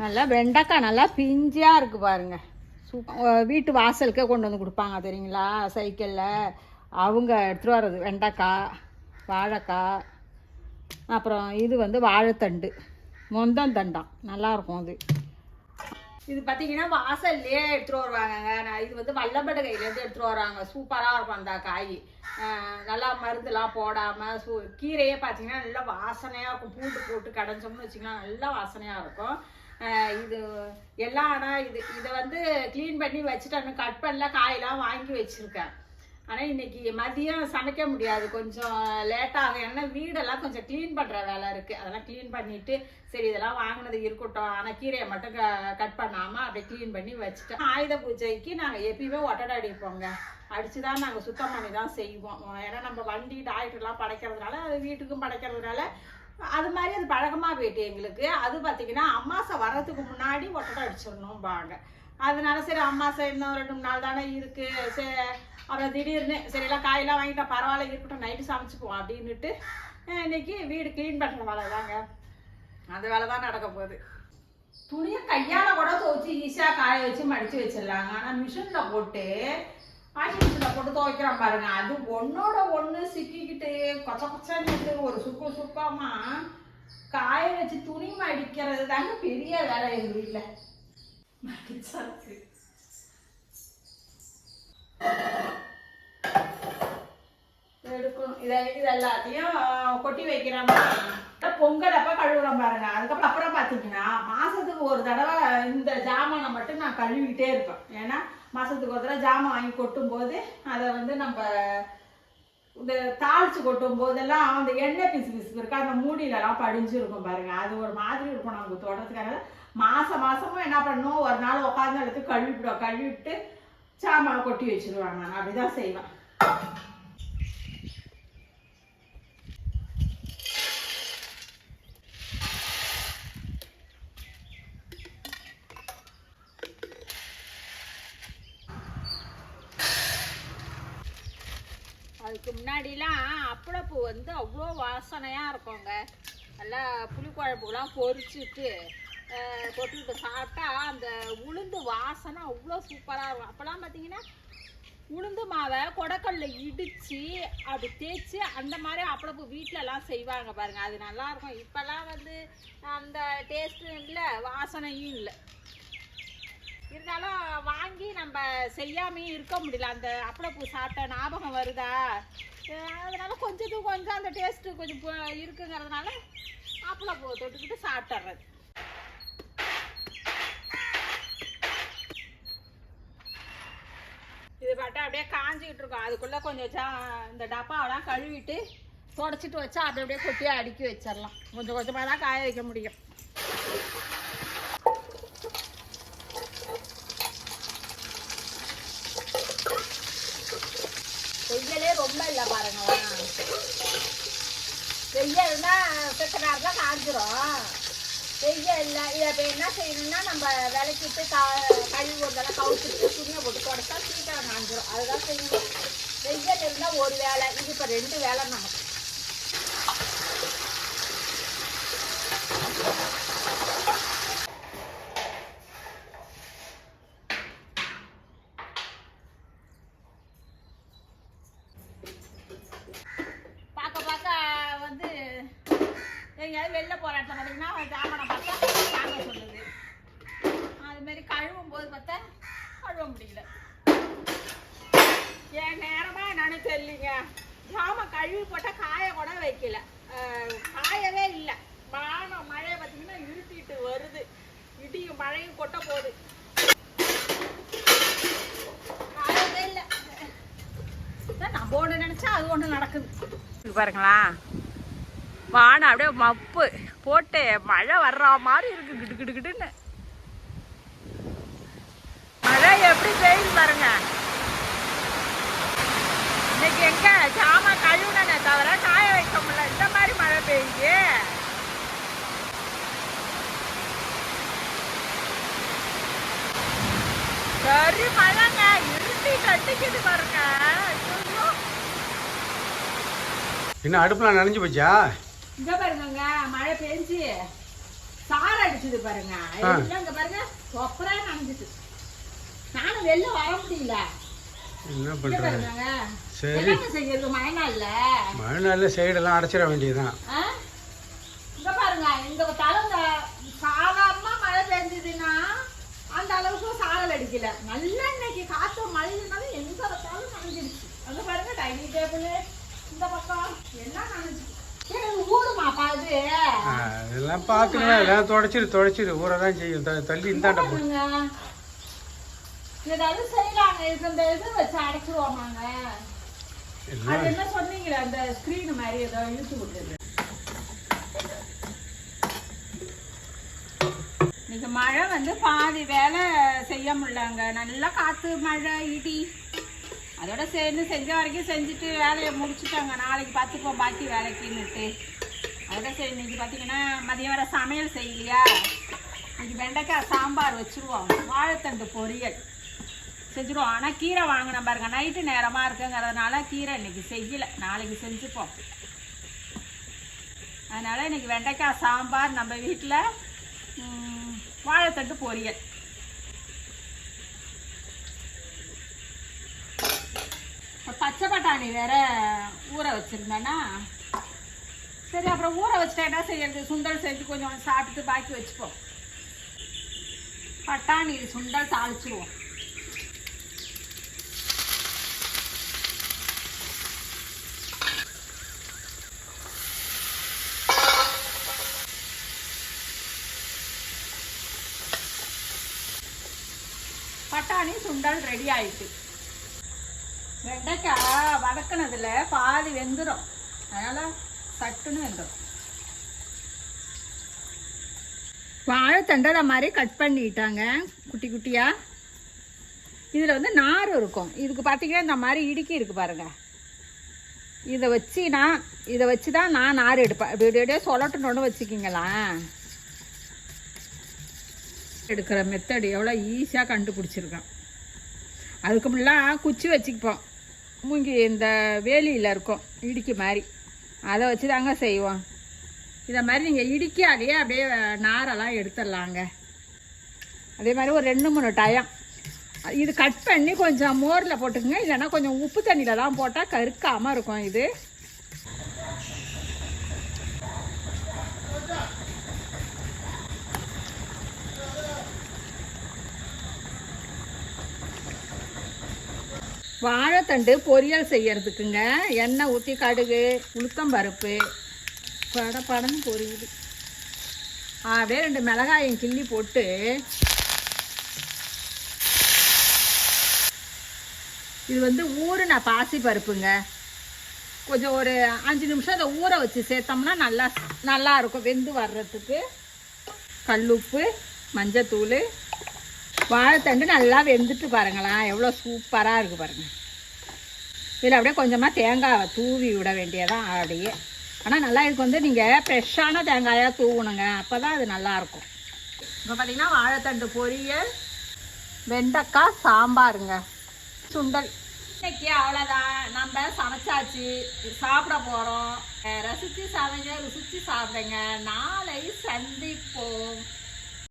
நல்லா வெண்டைக்காய் நல்லா பிஞ்சியாக இருக்குது பாருங்க. சூப்பர் வீட்டு வாசலுக்கே கொண்டு வந்து கொடுப்பாங்க தெரியுங்களா? சைக்கிளில். அவங்க எடுத்துகிட்டு வர்றது வெண்டைக்காய் வாழைக்காய் அப்புறம் இது வந்து வாழைத்தண்டு. மொந்தந்தண்டாம் நல்லாயிருக்கும் அது. இது பார்த்தீங்கன்னா வாசல்லையே எடுத்துகிட்டு வருவாங்கங்க. நான் இது வந்து வல்லம்பட கையிலேருந்து எடுத்துகிட்டு வராங்க. சூப்பராக இருக்கும் அந்த காய். நல்லா மருந்துலாம் போடாமல் சூ கீரையே பார்த்தீங்கன்னா நல்லா வாசனையாக இருக்கும். பூண்டு போட்டு கடைஞ்சோம்னு வச்சிங்கன்னா நல்லா வாசனையாக இருக்கும். இது எல்லாம் ஆனால் இது இதை வந்து க்ளீன் பண்ணி வச்சுட்டு கட் பண்ணல காயெல்லாம் வாங்கி வச்சுருக்கேன். ஆனால் இன்னைக்கு மதியம் சமைக்க முடியாது. கொஞ்சம் லேட்டாகும் ஏன்னா வீடெல்லாம் கொஞ்சம் க்ளீன் பண்ணுற வேலை இருக்குது அதெல்லாம் க்ளீன் பண்ணிவிட்டு சரி இதெல்லாம் வாங்கினது இருக்கட்டும். ஆனால் கீரையை மட்டும் க கட் பண்ணாமல் அப்படியே க்ளீன் பண்ணி வச்சுட்டேன். ஆயுத பூஜைக்கு நாங்கள் எப்பயுமே ஒட்டடை அடிப்போங்க. அடித்து தான் நாங்கள் சுத்தம் பண்ணி தான் செய்வோம். ஏன்னா நம்ம வண்டி டாய்ட்டுலாம் படைக்கிறதுனால அது வீட்டுக்கும் படைக்கிறதுனால அது மாதிரி அது பழக்கமாக போயிட்டு எங்களுக்கு. அது பார்த்தீங்கன்னா அம்மாசை வர்றதுக்கு முன்னாடி ஒட்டடை அடிச்சிடணும்பாங்க. அதனால சரி அம்மாசை இன்னும் ரெண்டு மூணு நாள் தானே இருக்கு. சரி அப்புறம் திடீர்னு சரி எல்லாம் காயெல்லாம் வாங்கிட்டா பரவாயில்ல இருக்கட்டும் நைட்டு சமைச்சுக்குவோம் அப்படின்னுட்டு இன்னைக்கு வீடு க்ளீன் பண்ணுற வேலை தாங்க. அந்த வேலை தான் நடக்க போகுது. துணியை கையால் கூட துவச்சி ஈஸியாக காய வச்சு மடித்து வச்சிடலாங்க. ஆனால் மிஷினில் போட்டு வாஷிங் மிஷினில் போட்டு துவைக்கிறோம் பாருங்க. அது ஒன்னோட ஒன்று சிக்கிக்கிட்டு கொச்ச கொச்சன்னு ஒரு சுக்கு சுக்காமா காய வச்சு துணி மடிக்கிறது தாங்க பெரிய வேலை எங்கள் வீட்டில் மடிச்சாச்சு. எடுக்கணும். இதை இது எல்லாத்தையும் கொட்டி வைக்கிறோம் பொங்கல் அப்போ கழுவுறோம் பாருங்க. அதுக்கப்புறம் அப்புறம் பார்த்தீங்கன்னா மாசத்துக்கு ஒரு தடவை இந்த ஜாமானை மட்டும் நான் கழுவிக்கிட்டே இருப்பேன். ஏன்னா மாதத்துக்கு ஒரு தடவை ஜாமான் வாங்கி கொட்டும் போது அதை வந்து நம்ம இந்த தாளிச்சு கொட்டும் போதெல்லாம் அந்த எண்ணெய் பிசு பிசு இருக்கு. அந்த மூடியிலலாம் படிஞ்சு இருக்கும் பாருங்க. அது ஒரு மாதிரி இருக்கும் நமக்கு தொடறதுக்காக. மாதம் மாசமும் என்ன பண்ணும் ஒரு நாள் உட்காந்து எடுத்து கழுவிட்டோம் கழுவிட்டு சாமான் கொட்டி வச்சிருவாங்க. நான் அப்படிதான் செய்வேன். இதுக்கு முன்னாடிலாம் அப்பளப்பூ வந்து அவ்வளோ வாசனையாக இருக்குங்க. நல்லா புளிக்குழம்புலாம் பொரிச்சிட்டு கொட்டிட்டு சாப்பிட்டா அந்த உளுந்து வாசனை அவ்வளோ சூப்பராக இருக்கும். அப்போலாம் பார்த்தீங்கன்னா உளுந்து மாவை கொடக்கல்ல இடித்து அப்படி தேய்ச்சி அந்த மாதிரி அப்பளப்பூ வீட்டிலலாம் செய்வாங்க பாருங்கள் அது நல்லாயிருக்கும் இப்போல்லாம் வந்து அந்த டேஸ்ட்டும் இல்லை வாசனையும் இல்லை. இருந்தாலும் வாங்கி நம்ம செய்யாமையும் இருக்க முடியல. அந்த அப்பளப்பூ சாப்பிட்ட ஞாபகம் வருதா? அதனால கொஞ்சத்துக்கு கொஞ்சம் அந்த டேஸ்ட்டு கொஞ்சம் இருக்குங்கிறதுனால அப்பளப்பூ தொட்டுக்கிட்டு சாப்பிட்டுறது இது பாட்டா அப்படியே காஞ்சிக்கிட்டு இருக்கும். அதுக்குள்ளே கொஞ்சம் இந்த டப்பாவெல்லாம் கழுவிட்டு தொடச்சிட்டு வச்சா அப்படி அப்படியே கொட்டியாக அடுக்கி வச்சிடலாம் கொஞ்சம் கொஞ்சமாக தான் காய வைக்க முடியும் வெயிலே ரொம்ப இல்லை பாருங்களேன் வெயில்னா செத்த காஞ்சிரும் செய்ய இல்லை. இதை இப்போ என்ன செய்யணும்னா நம்ம விளக்கிட்டு கா கழுவி தடவை கவுத்துட்டு துணியை போட்டு தொடச்சா சீக்கிரம் காஞ்சிரும் அதுதான் செய்யணும். வெயில் இருந்தால் ஒரு வேலை இது இப்போ ரெண்டு வேலை நமக்கு. எங்கேயாவது வெளில போகிற இடத்துல பார்த்தீங்கன்னா ஜாமானை பார்த்தா தாங்க சொல்லுது. அதுமாரி கழுவும் போது பார்த்தா கழுவ முடியல. என் நேரமாக என்னன்னு தெரியலிங்க. ஜாமான் கழுவி போட்டால் காய கூட வைக்கல. காயவே இல்லை. வானம் மழையை பார்த்தீங்கன்னா இருட்டிட்டு வருது. இடியும் மழையும் கொட்ட போகுது. காயவே இல்லை. நம்ம ஒன்று நினச்சா அது ஒன்று நடக்குது. பாருங்களா வானம் அப்படியே மப்பு போட்டு மழை வர்ற மாதிரி இருக்கு கிடு கிட்டு கிட்டுன்னு மழை எப்படி பெய்யுது பாருங்க. இன்னைக்கு எங்க ஜாமான் கழுவுனே தவிர காய வைக்க முடியல. இந்த மாதிரி மழை பெய்யுது. சரி மழைங்க. இருட்டி கட்டிக்கிட்டு பாருங்க. என்ன அடுப்புலாம் நனைஞ்சு போச்சா? இங்க பாருங்க மழை பெஞ்சு சாறு அடிச்சது பாருங்க. எல்லாம் இங்க பாருங்க சொப்பரா நனைஞ்சிட்டு. நானும் வெளில வர முடியல. என்ன பாருங்க சரி. செய்யறது? மழை நாள்ல மழை நாளில் சைடெல்லாம் அடைச்சிட வேண்டியதுதான் ஆ? இங்க பாருங்க இந்த தலங்க சாதாரணமா மழை பெஞ்சதுன்னா அந்த அளவுக்கு சாரல் அடிக்கல நல்லா இன்னைக்கு காத்து மழைனாலும் எங்க பார்த்தாலும் நனைஞ்சிருச்சு அங்க பாருங்க டைனிங் டேபிள் இந்த பக்கம் எல்லாம் நனைஞ்சிச்சு எனக்கு ஊருமாப்பா அது ஆ, அதெல்லாம் பார்க்கணும் தொடச்சிரு தொடச்சிரு. ஊற தான் செய்யும். தள்ளி இந்தாண்ட போ. ஏதாவது செய்யலாங்க. இந்த இது வச்சு அடைச்சிருவோமாங்க. அது என்ன சொன்னீங்களே? அந்த ஸ்கிரீன் மாதிரி ஏதோ இழுத்து விட்டுருது இன்னைக்கு மழை வந்து பாதி வேலை செய்ய முடியலங்க. நல்லா காத்து மழை இடி. அதோட சேர்ந்து செஞ்ச வரைக்கும் செஞ்சுட்டு வேலையை முடிச்சுட்டாங்க. நாளைக்கு பார்த்துப்போம். பாக்கி வேலைக்குன்னுட்டு. அதோட சரி இன்னைக்கு பார்த்தீங்கன்னா மதியம் வர சமையல் செய்யலையா? இன்னைக்கு வெண்டைக்காய் சாம்பார் வச்சுருவோம். வாழைத்தண்டு பொரியல் செஞ்சுருவோம். ஆனால் கீரை வாங்கின பாருங்க. நைட்டு நேரமாக இருக்குங்கிறதுனால கீரை இன்னைக்கு செய்யலை. நாளைக்கு செஞ்சுப்போம். அதனால் இன்னைக்கு வெண்டைக்காய் சாம்பார் நம்ம வீட்டில் வாழைத்தண்டு பொரியல். பச்சை பட்டாணி வேற ஊற வச்சுருந்தேன்னா சரி அப்புறம் ஊற வச்சுட்டா என்ன செய்யறது? சுண்டல் செஞ்சு கொஞ்சம் சாப்பிட்டு பாக்கி வச்சுப்போம் பட்டாணி சுண்டல் தாளிச்சிருவோம். பட்டாணி சுண்டல் ரெடி ஆயிட்டு. வெண்டைக்காய் வதக்குனதுல பாதி வெந்துடும் அதனால சட்டுன்னு வெந்துடும் வாழைத்தண்டை அதை மாதிரி கட் பண்ணிட்டாங்க குட்டி குட்டியாக இதில் வந்து நார் இருக்கும். இதுக்கு பார்த்தீங்கன்னா இந்த மாதிரி இடுக்கி இருக்குது பாருங்கள் இதை வச்சு நான் இதை வச்சு தான் நான் நார் எடுப்பேன் இப்படி இப்படியே சொலட்டணும்னு வச்சுக்கிங்களா? எடுக்கிற மெத்தடு எவ்வளோ ஈஸியாக கண்டுபிடிச்சிருக்கேன். அதுக்கு முன்னெலாம் குச்சி வச்சுக்குப்போம். மூங்கி இந்த வேலியில் இருக்கும் இடுக்கி மாதிரி. அதை வச்சு தாங்க செய்வோம். இதை மாதிரி நீங்கள் இடிக்காதையே அப்படியே நாரெல்லாம் எடுத்துடலாங்க. அதே மாதிரி ஒரு ரெண்டு மூணு டயம் இது கட் பண்ணி கொஞ்சம் மோரில் போட்டுக்கங்க. இல்லைன்னா கொஞ்சம் உப்பு தண்ணியில் தான் போட்டால் கருக்காமல் இருக்கும் இது. வாழைத்தண்டு பொரியல் செய்யறதுக்குங்க. எண்ணெய் ஊற்றி கடுகு உளுத்தம்பருப்பு பட படன்னு பொரியுது. அப்படியே ரெண்டு மிளகாயும் கிள்ளி போட்டு இது வந்து ஊறின பாசி பருப்புங்க. கொஞ்சம் ஒரு அஞ்சு நிமிஷம் அதை ஊற வச்சு சேர்த்தோம்னா நல்லா நல்லா இருக்கும். வெந்து வர்றதுக்கு கல்லுப்பு மஞ்சத்தூள் வாழைத்தண்டு நல்லா வெந்துட்டு பாருங்களேன் எவ்வளோ சூப்பராக இருக்குது பாருங்கள் இதில் அப்படியே கொஞ்சமாக தேங்காவை தூவி விட வேண்டியதான் அப்படியே. ஆனால் நல்லா இதுக்கு வந்து நீங்கள் ஃப்ரெஷ்ஷான தேங்காயாக தூவணுங்க. அப்போ தான் அது நல்லாயிருக்கும். இப்போ பார்த்தீங்கன்னா வாழைத்தண்டு பொரியல் வெண்டைக்காய் சாம்பாருங்க. சுண்டல். இன்னைக்கு அவ்வளோதான் நம்ம சமைச்சாச்சு. சாப்பிட போகிறோம் ரசித்து சமைங்க ருசித்து சாப்பிடுங்க. நாளை சந்திப்போம்.